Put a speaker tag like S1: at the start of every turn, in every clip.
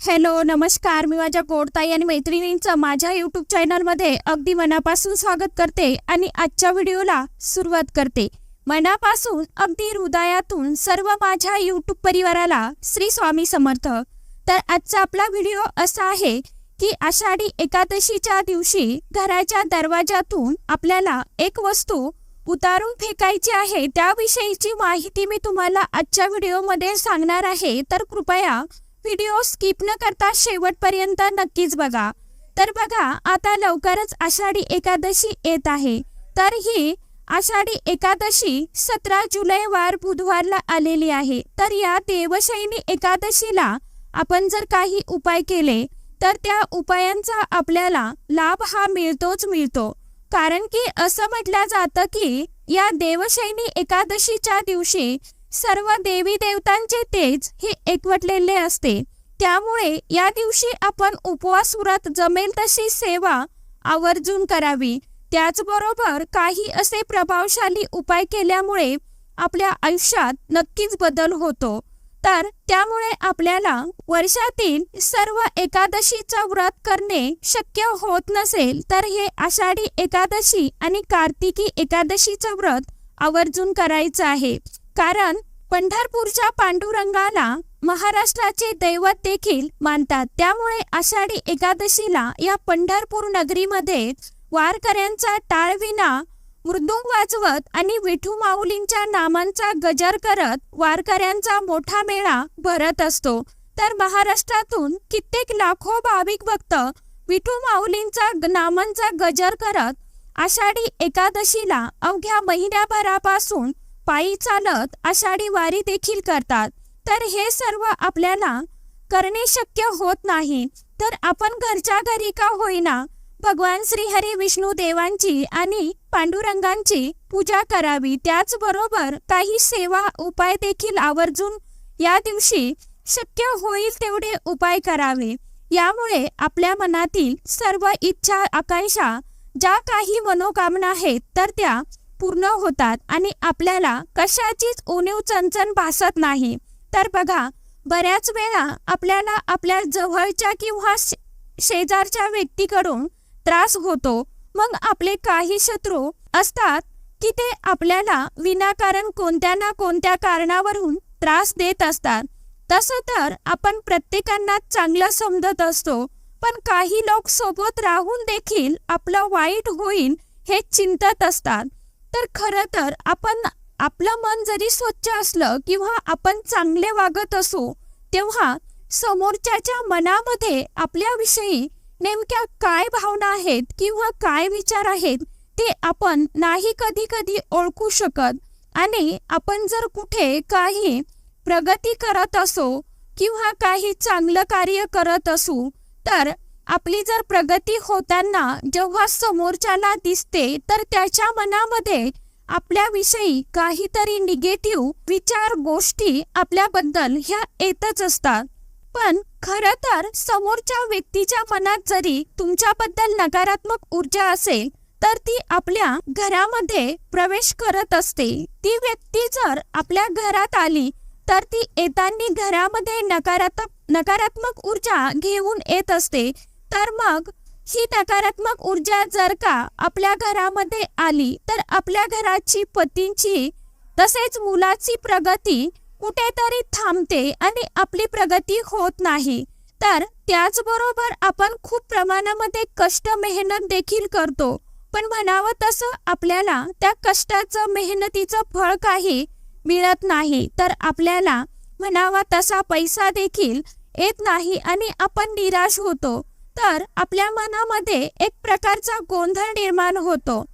S1: Hello नमस्कार. मी माझ्या गोडताई आणि मैत्रिणींचं माझ्या यूट्यूब चॅनलमध्ये अगदी मनापासून स्वागत करते आणि आजच्या व्हिडिओला सुरुवात करते. मनापासून अगदी हृदयातून सर्व माझ्या यूट्यूब परिवाराला श्री स्वामी समर्थ. तर आजचा आपला व्हिडिओ असा आहे की आषाढी एकादशीच्या दिवशी घराच्या दरवाजातून आपल्याला एक वस्तू उतारून फेकायची आहे त्याविषयीची माहिती मी तुम्हाला आजच्या व्हिडिओमध्ये सांगणार आहे. तर कृपया व्हिडिओ स्किप न करता शेवटपर्यंत नक्कीच बघा. तर बघा आता लवकरच आषाढी एकादशी येत आहे. तर ही आषाढी एकादशी सतरा जुलै वार बुधवारला आलेली आहे. तर या देवशैनी एकादशीला आपण जर काही उपाय केले तर त्या उपायांचा आपल्याला लाभ हा मिळतोच मिळतो. कारण की असं म्हटलं जातं की या देवशैनी एकादशीच्या दिवशी सर्व देवी देवतांचे तेज हे एकवटलेले असते. त्यामुळे या दिवशी आपण उपवास व्रत जमेल तशी सेवा आवर्जून करावी. त्याचबरोबर काही असे प्रभावशाली उपाय केल्यामुळे आपल्या आयुष्यात नक्कीच बदल होतो. तर त्यामुळे आपल्याला वर्षातील सर्व एकादशीचा व्रत करणे शक्य होत नसेल तर हे आषाढी एकादशी आणि कार्तिकी एकादशीचं व्रत आवर्जून करायचं आहे. कारण पंढरपूरच्या पांडुरंगाला महाराष्ट्राचे दैवत देखील मानतात. त्यामुळे आषाढी एकादशीला या पंढरपूर नगरीमध्ये वारकऱ्यांचा टाळविना मृदुंग वाजवत आणि विठू माऊलींच्या नामांचा गजर करत वारकऱ्यांचा मोठा मेळा भरत असतो. तर महाराष्ट्रातून कित्येक लाखो भाविक भक्त विठू माऊलींचा नामांचा गजर करत आषाढी एकादशीला अवघ्या महिन्याभरापासून पायी चालत आषाढी वारी देखील करतात. तर हे सर्व आपल्याला करणे शक्य होत नाही. तर आपण घरच्या घरी का होईना भगवान श्रीहरी विष्णू देवांची आणि पांडुरंगांची पूजा करावी. त्याचबरोबर काही सेवा उपाय देखील आवर्जून या दिवशी शक्य होईल तेवढे उपाय करावे. यामुळे आपल्या मनातील सर्व इच्छा आकांक्षा ज्या काही मनोकामना आहेत तर त्या पूर्ण होतात आणि आपल्याला कशाचीच उणीव चणचण भासत नाही. तर बघा बऱ्याच वेळा आपल्याला आपल्या जवळच्या किंवा शेजारच्या व्यक्तीकडून त्रास होतो. मग आपले काही शत्रू असतात की ते आपल्याला विनाकारण कोणत्या ना कोणत्या कारणावरून त्रास देत असतात. तसं तर आपण प्रत्येकांना चांगलं समजत असतो पण काही लोक सोबत राहून देखील आपलं वाईट होईल हे चिंतत असतात. तर खरं तर आपण आपलं मन जरी स्वच्छ असलं किंवा आपण चांगले वागत असू तेव्हा समोरच्याच्या मनामध्ये आपल्याविषयी नेमक्या काय भावना आहेत किंवा काय विचार आहेत ते आपण नाही कधी कधी ओळखू शकत. आणि आपण जर कुठे काही प्रगती करत असो किंवा काही चांगलं कार्य करत असू तर आपली जर प्रगती होताना जेव्हा समोरच्याला दिसते तर त्याच्या मनामध्ये आपल्याविषयी काहीतरी निगेटिव्ह विचार गोष्टी आपल्याबद्दल ह्या येतच असतात. पण खरं तर समोरच्या व्यक्तीच्या मनात जरी तुमच्याबद्दल नकारात्मक ऊर्जा असेल तर ती आपल्या घरामध्ये प्रवेश करत असते. ती व्यक्ती जर आपल्या घरात आली तर ती येताना घरामध्ये नकारात्मक नकारात्मक ऊर्जा घेऊन येत असते. तर मग ही नकारात्मक ऊर्जा जर का आपल्या घरामध्ये आली तर आपल्या घराची पतींची तसेच मुलाची प्रगती कुठेतरी थांबते आणि आपली प्रगती होत नाही. तर त्याचबरोबर आपण खूप प्रमाणामध्ये कष्ट मेहनत देखील करतो. पण म्हणावं तसं आपल्याला त्या कष्टाचं मेहनतीचं फळ काही मिळत नाही. तर आपल्याला म्हणावा तसा पैसा देखील येत नाही आणि आपण निराश होतो. तर आपल्या मनामध्ये एक प्रकारचा गोंधळ निर्माण होतो.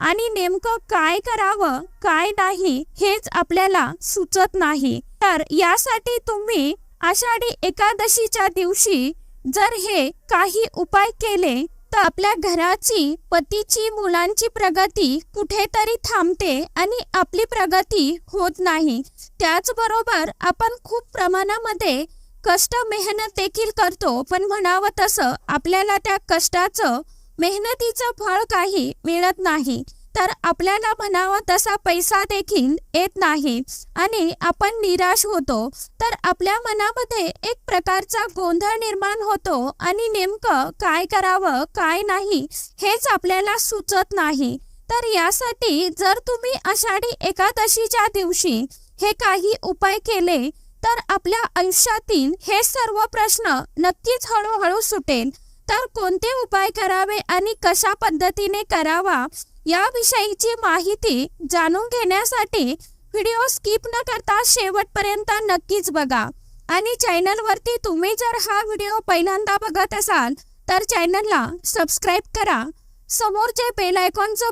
S1: आणि नेमकं काय करावं काय नाही हेच आपल्याला सुचत नाही. तर यासाठी तुम्ही आषाढी एकादशीच्या दिवशी जर हे काही उपाय केले तर आपल्या घराची पतीची मुलांची प्रगती कुठेतरी थांबते आणि आपली प्रगती होत नाही. त्याचबरोबर आपण खूप प्रमाणामध्ये कष्ट मेहनत देखील करतो पण म्हणावं तसं आपल्याला त्या कष्टाचं मेहनतीचं फळ काही मिळत नाही. तर आपल्याला म्हणावा तसा पैसा देखील येत नाही. आणि आपण निराश होतो. तर आपल्या मनामध्ये एक प्रकारचा गोंधळ निर्माण होतो. आणि नेमकं काय करावं काय नाही हेच आपल्याला सुचत नाही. तर यासाठी जर तुम्ही आषाढी एकादशीच्या दिवशी हे काही उपाय केले तर आपल्या आयुष्यातील हे सर्व प्रश्न नक्कीच हळूहळू सुटेल. तर कोणते उपाय करावे आणि कशा पद्धतीने करावा याविषयीची माहिती जाणून घेण्यासाठी व्हिडिओ स्किप न करता शेवटपर्यंत नक्कीच बघा. आणि चॅनलवरती तुम्ही जर हा व्हिडिओ पहिल्यांदा बघत असाल तर चॅनलला सबस्क्राईब करा. समोर जे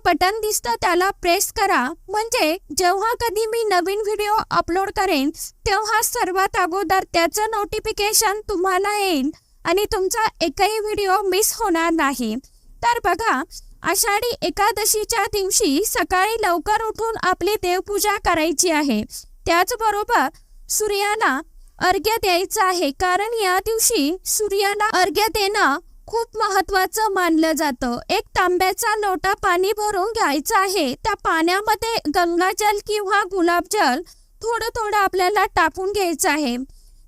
S1: बटन दिसतं त्याला प्रेस करा. म्हणजे जेव्हा कधी मी नवीन व्हिडिओ अपलोड करेन तेव्हा सर्वात अगोदर त्याचं नोटिफिकेशन तुम्हाला येईल आणि तुमचा एकही व्हिडिओ मिस होणार नाही. तर बघा आषाढी एकादशीच्या दिवशी सकाळी लवकर उठून आपली देवपूजा करायची आहे. त्याचबरोबर सूर्याला अर्घ्य द्यायचं आहे. कारण या दिवशी सूर्याला अर्घ्य देणं खूप महत्वाचं मानलं जातं. एक तांब्याचा लोटा पाणी भरून घ्यायचं आहे. त्या पाण्यामध्ये गंगाजल किंवा गुलाबजल थोडं थोडं आपल्याला टाकून घ्यायचं आहे.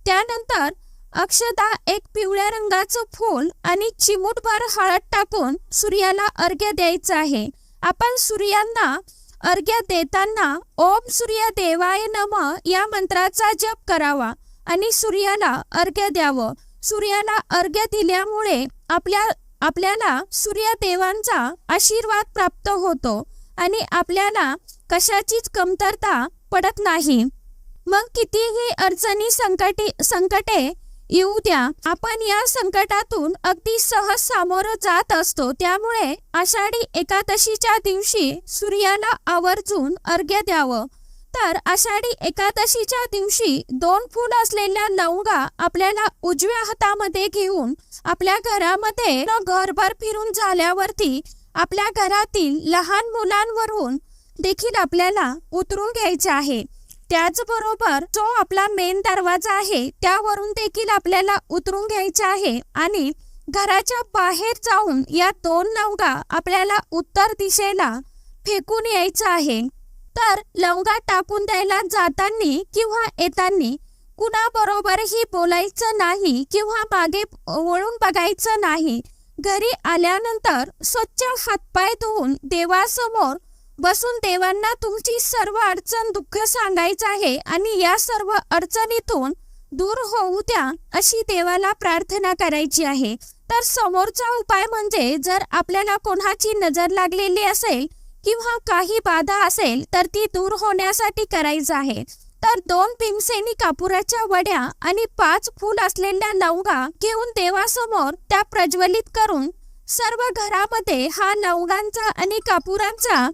S1: त्यानंतर अक्षदा एक पिवळ्या रंगाचं फूल आणि चिमूटभर हळद टाकून सूर्याला अर्घ्य द्यायचं आहे. आपण सूर्यांना अर्घ्य देताना ओम सूर्य देवाय नम या मंत्राचा जप करावा आणि सूर्याला अर्घ्य द्यावं. सूर्याला अर्घ्य दिल्यामुळे आपल्या आपल्याला सूर्यदेवांचा आशीर्वाद प्राप्त होतो आणि आपल्याला कशाचीच कमतरता पडत नाही. मग कितीही अडचणी संकटी संकटे येऊ द्या आपण या संकटातून अगदी सहज सामोरं जात असतो. त्यामुळे आषाढी एकादशीच्या दिवशी सूर्याला आवर्जून अर्घ्य द्यावं. तर आषाढी एकादशीच्या दिवशी दोन फूल असलेल्या लवंगा आपल्याला उजव्या हातामध्ये घेऊन आपल्या घरामध्ये घरभर फिरून झाल्यावरती आपल्या घरातील लहान मुलांवरून देखील आपल्याला उतरून घ्यायचे आहे. त्याचबरोबर जो आपला मेन दरवाजा आहे त्यावरून देखील आपल्याला उतरून घ्यायचा आहे आणि घराच्या बाहेर जाऊन या दोन नवगा आपल्याला उत्तर दिशेला फेकून यायचं आहे. तर लवंगा टाकून द्यायला जातानी किंवा येतानी कुणाबरोबरही बोलायचं नाही किंवा मागे वळून बघायचं नाही. घरी आल्यानंतर स्वच्छ हातपाय धुवून देवासमोर बसून देवांना तुमची सर्व अडचण दुःख सांगायचं आहे आणि या सर्व अडचणीतून दूर होऊ द्या अशी देवाला प्रार्थना करायची आहे. तर समोरचा उपाय म्हणजे जर आपल्याला कोणाची नजर लागलेली असेल किंवा काही बाधा असेल तर ती दूर होण्यासाठी करायचं आहे. तर दोन भीमसेनी कापुराच्या वड्या आणि पाच फूल असलेल्या नवगा घेऊन देवासमोर त्या प्रज्वलित करून सर्व घरामध्ये हा नवगांचा आणि कापुरांचा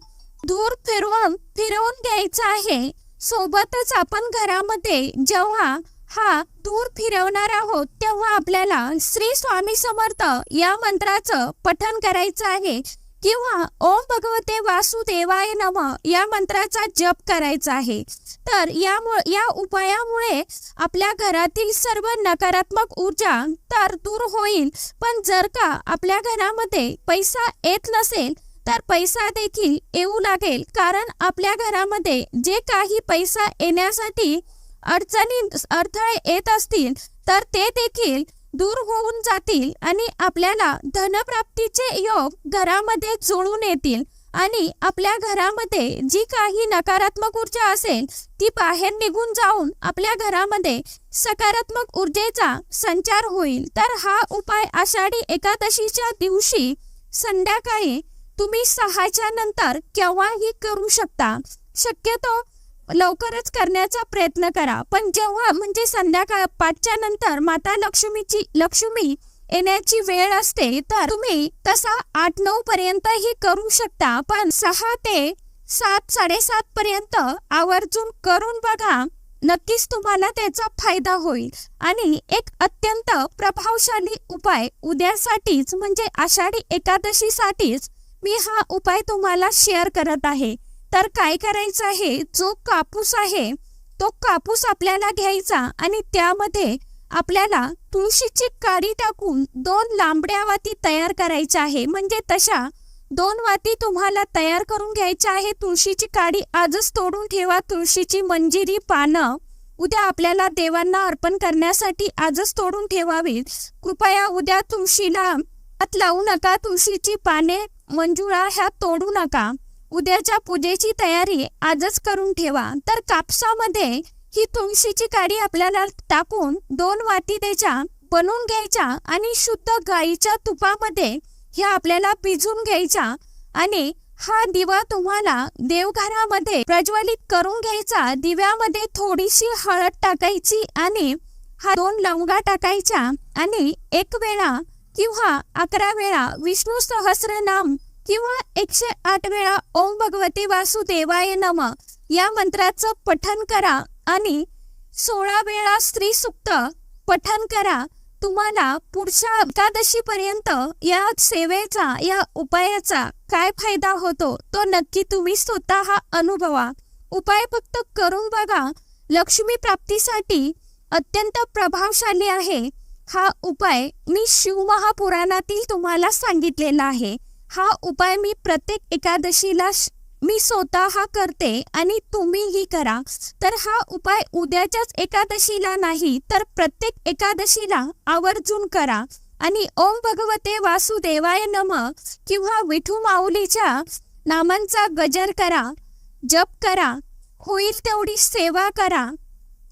S1: धूर फिरवून फिरवून घ्यायचा आहे. सोबतच आपण घरामध्ये जेव्हा हा धूर फिरवणार आहोत तेव्हा आपल्याला श्री स्वामी समर्थ या मंत्राचं पठण करायचं आहे. किंवा ओम भगवते वासुदेवाय नम या मंत्राचा जप करायचा आहे. तर यामुळे या उपायामुळे आपल्या घरातील सर्व नकारात्मक ऊर्जा तर दूर होईल. पण जर का आपल्या घरामध्ये पैसा येत नसेल तर पैसा देखील येऊ लागेल. कारण आपल्या घरामध्ये जे काही पैसा येण्यासाठी अडचणी अडथळे येत असतील तर ते देखील दूर होऊन जातील आणि आपल्याला धनप्राप्तीचे योग घरामध्ये जुळून येतील. आणि आपल्या घरामध्ये जी काही नकारात्मक ऊर्जा असेल ती बाहेर निघून जाऊन आपल्या घरामध्ये सकारात्मक ऊर्जेचा संचार होईल. तर हा उपाय आषाढी एकादशीच्या दिवशी संध्याकाळी तुम्ही सहाच्या नंतर केव्हाही करू शकता. शक्यतो लवकरच करण्याचा प्रयत्न करा. पण जेव्हा म्हणजे संध्याकाळ पाचच्या नंतर माता लक्ष्मीची लक्ष्मी येण्याची वेळ असते तर तुम्ही तसा आठ नऊ पर्यंतही करू शकता. पण सहा ते सात साडेसात पर्यंत आवर्जून करून बघा नक्कीच तुम्हाला त्याचा फायदा होईल. आणि एक अत्यंत प्रभावशाली उपाय उद्यासाठीच म्हणजे आषाढी एकादशीसाठीच मी हा उपाय तुम्हाला शेअर करत आहे. तर काय करायचं आहे? जो कापूस आहे तो कापूस आपल्याला घ्यायचा आणि त्यामध्ये आपल्याला तुळशीची काडी टाकून दोन लांबड्या वाती तयार करायच्या आहे. म्हणजे तशा दोन वाती तुम्हाला तयार करून घ्यायच्या आहे. तुळशीची काडी आजच तोडून ठेवा. तुळशीची मंजिरी पानं उद्या आपल्याला देवांना अर्पण करण्यासाठी आजच तोडून ठेवावी कृपया उद्या तुळशीला हात लावू नका. तुळशीची पाने मंजुळा ह्या तोडू नका. उद्याच्या पूजेची तयारी आजच करून ठेवा. तर कापसामध्ये ही तुळशीची काडी आपल्याला टाकून दोन वाटी त्याच्या बनवून घ्यायच्या आणि शुद्ध गाईच्या तुपामध्ये ह्या आपल्याला भिजून घ्यायच्या आणि हा दिवा तुम्हाला देवघरामध्ये प्रज्वलित करून घ्यायचा. दिव्यामध्ये थोडीशी हळद टाकायची आणि हा दोन लवंगा टाकायच्या आणि एक वेळा किंवा अकरा वेळा विष्णू सहस्रनाम किंवा एकशे आठ वेळा ओम भगवते वासुदेवाय नम. या मंत्राचं पठन करा आणि सोळा वेळा स्त्री सुक्त पठन करा. तुम्हाला पुढच्या एकादशी पर्यंत या सेवेचा या उपायाचा काय फायदा होतो तो नक्की तुम्ही स्वतः अनुभवा. उपाय फक्त करून बघा. लक्ष्मी प्राप्तीसाठी अत्यंत प्रभावशाली आहे. हा उपाय मी शिवमहापुराणातील तुम्हाला सांगितलेला आहे. हा उपाय मी प्रत्येक एकादशीला मी स्वतः करते आणि तुम्हीही करा. तर हा उपाय उद्याच्याच एकादशीला नाही तर प्रत्येक एकादशीला आवर्जून करा. आणि ओम भगवते वासुदेवाय नम किंवा विठू माऊलीच्या नामांचा गजर करा जप करा होईल तेवढी सेवा करा.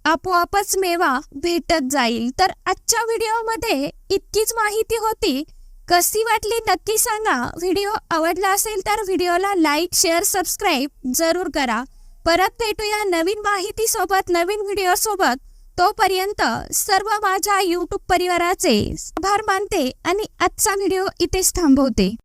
S1: आपोआपच मेवा भेटत जाईल. तर आजच्या व्हिडिओमध्ये इतकीच माहिती होती. कशी वाटली नक्की सांगा. व्हिडिओ आवडला असेल तर व्हिडिओला लाईक शेअर सबस्क्राईब जरूर करा. परत भेटूया नवीन माहितीसोबत नवीन व्हिडिओसोबत. तोपर्यंत सर्व माझ्या यूट्यूब परिवाराचे आभार मानते आणि आजचा व्हिडिओ इथेच थांबवते.